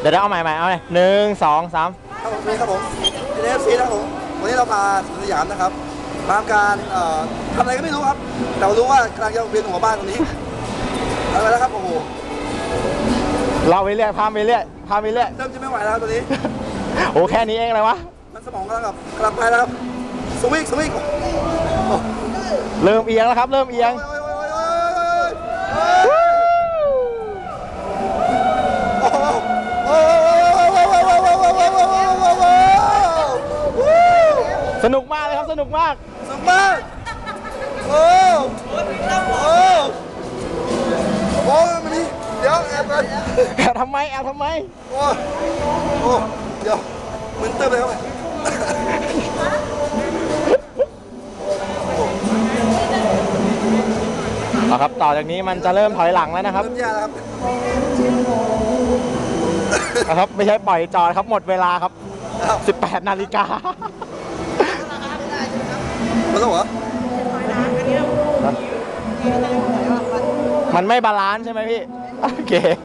เดี๋ยวเอาใหม่ใหม่เอาเลยหนึ่งสองสามครับผมนี่ครับผมเป็นเอฟซีนะครับผมวันนี้เราพาสุนยามนะครับมาทการทำอะไรก็ไม่รู้ครับแต่รู้ว่ากำลังจะเวียนหัวบ้านตรงนี้เอาไปแล้วครับโอ้โหเราไปเรื่อยพาไปเรื่อยพาไปเรื่อยเริ่มจะไม่ไหวแล้วตอนนี้โอ้แค่นี้เองเลยวะมันสมองกำลังแบบกลับไปแล้วครับสวิกสวิกเริ่มเอียงแล้วครับ เริ่มเอียง สนุกมากเลยครับ สนุกมาก สนุกมาก โอ้โอ้โอ้มันนี่เดี๋ยวแอบกัแอบทำไมแอบทำไม โอ้โหเดี๋ยวมืนเติมเลยครับเอาครับ ต่อจากนี้มันจะเริ่มถอยหลังแล้วนะครับเริ่มยาแครับนะครับ ไม่ใช่ปล่อยจอดครับ หมดเวลาครับ 18 นาฬิกา มันไม่บาลานซ์ใช่ไหมพี่ โอเค